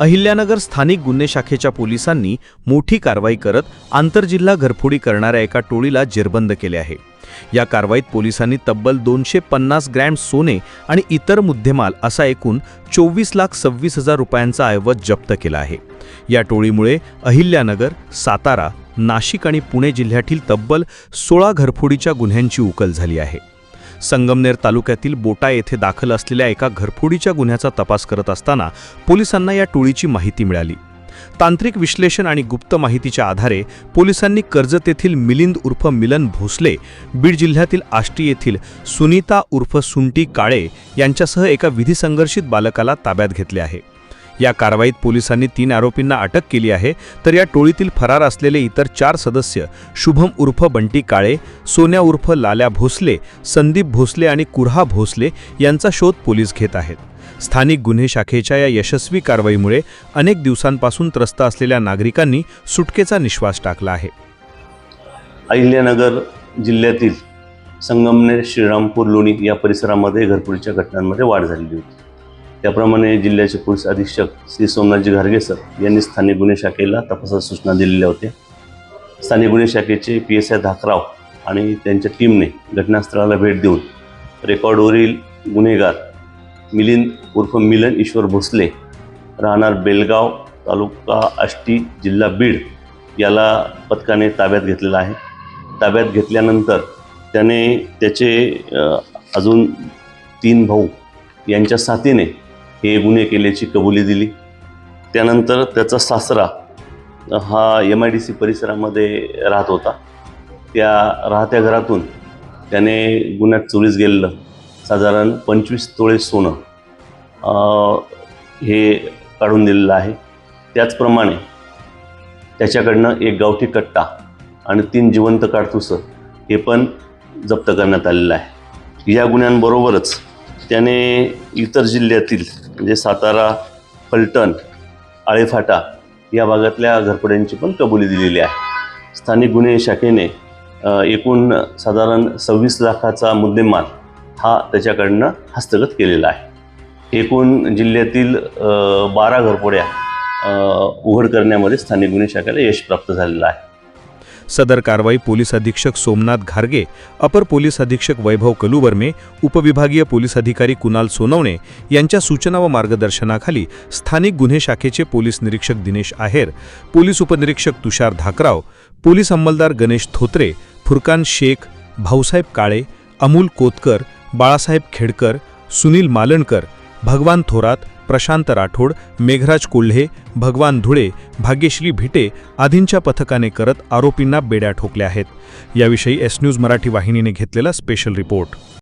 अहिल्यानगर स्थानिक गुन्हे शाखेच्या पोलिसांनी मोठी कारवाई करत आंतरजिल्हा घरफोडी करणाऱ्या एका टोळीला जेरबंद केले आहे. या कारवाईत पोलिसांनी तब्बल दोनशे पन्नास ग्रॅम सोने आणि इतर मुद्देमाल असा एकूण चोवीस लाख सव्वीस हजार रुपयांचा ऐवज जप्त केला आहे. या टोळीमुळे अहिल्यानगर सातारा नाशिक आणि पुणे जिल्ह्यातील तब्बल सोळा घरफोडीच्या गुन्ह्यांची उकल झाली आहे. संगमनेर तालुक्यातील बोटा येथे दाखल असलेल्या एका घरफोडीच्या गुन्ह्याचा तपास करत असताना पोलिसांना या टोळीची माहिती मिळाली. तांत्रिक विश्लेषण आणि गुप्त माहितीच्या आधारे पोलिसांनी कर्जत येथील मिलिंद उर्फ मिलन भोसले बीड जिल्ह्यातील आष्टी येथील सुनीता उर्फ सुंटी काळे यांच्यासह एका विधिसंघर्षित बालकाला ताब्यात घेतले आहे. या कारवाईत पोलिसांनी तीन आरोपींना अटक केली आहे. तर या टोळीतील फरार असलेले इतर चार सदस्य शुभम उर्फ बंटी काळे सोन्या उर्फ लाल्या भोसले संदीप भोसले आणि कुर्हा भोसले यांचा शोध पोलीस घेत आहेत. स्थानिक गुन्हे शाखेच्या या यशस्वी कारवाईमुळे अनेक दिवसांपासून त्रस्त असलेल्या नागरिकांनी सुटकेचा निश्वास टाकला आहे. अहिल्यानगर जिल्ह्यातील संगमनेर श्रीरामपूर लोणी या परिसरामध्ये घरपुरीच्या घटनांमध्ये वाढ झालेली होती. त्याप्रमाणे जिल्ह्याचे पोलीस अधीक्षक श्री सोमनाथजी घारगे सर यांनी स्थानिक गुन्हे शाखेला तपासाच्या सूचना दिलेल्या होत्या. स्थानिक गुन्हे शाखेचे पी एस आय धाकराव आणि त्यांच्या टीमने घटनास्थळाला भेट देऊन रेकॉर्डवरील गुन्हेगार मिलिंद उर्फ मिलन ईश्वर भोसले राहणार बेलगाव तालुका आष्टी जिल्हा बीड याला पथकाने ताब्यात घेतलेला आहे. ताब्यात घेतल्यानंतर त्याने त्याचे अजून तीन भाऊ यांच्या साथीने हे गुन्हे केल्याची कबुली दिली. त्यानंतर त्याचा सासरा हा एम आय डी सी परिसरामध्ये राहत होता. त्या राहत्या घरातून त्याने गुन्ह्यात चोरीस गेलेलं. साधारण पंचवीस तोळे सोनं हे काढून दिलेलं आहे. त्याचप्रमाणे त्याच्याकडनं एक गावठी कट्टा आणि तीन जिवंत काडतुसं हे पण जप्त करण्यात आलेलं आहे. या गुन्ह्यांबरोबरच त्याने इतर जिल्ह्यातील म्हणजे सातारा फलटण आळेफाटा या भागातल्या घरपड्यांची पण कबुली दिलेली आहे. स्थानिक गुन्हे शाखेने एकूण साधारण सव्वीस लाखाचा मुद्देमाल हा त्याच्याकडनं हस्तगत केलेला आहे. एकूण जिल्ह्यातील बारा घरपोड्या उघड करण्यामध्ये स्थानिक गुन्हे शाखेला यश प्राप्त झालेलं आहे. सदर कारवाई पोलीस अधीक्षक सोमनाथ घारगे अपर पोलीस अधीक्षक वैभव कलुवर्मे उपविभागीय पोलीस अधिकारी कुणाल सोनवणे यांच्या सूचना व मार्गदर्शनाखाली स्थानिक गुन्हे शाखेचे पोलीस निरीक्षक दिनेश आहेर पोलीस उपनिरीक्षक तुषार धाकराव पोलीस अंमलदार गणेश थोत्रे फुरकान शेख भाऊसाहेब काळे अमूल कोतकर बाळासाहेब खेडकर सुनील मालणकर भगवान थोरात प्रशांत राठोड मेघराज कोल्हे भगवान धुळे भाग्यश्री भिटे आदींच्या पथकाने करत आरोपींना बेड्या ठोकल्या आहेत. याविषयी एस न्यूज मराठी वाहिनीने घेतलेला स्पेशल रिपोर्ट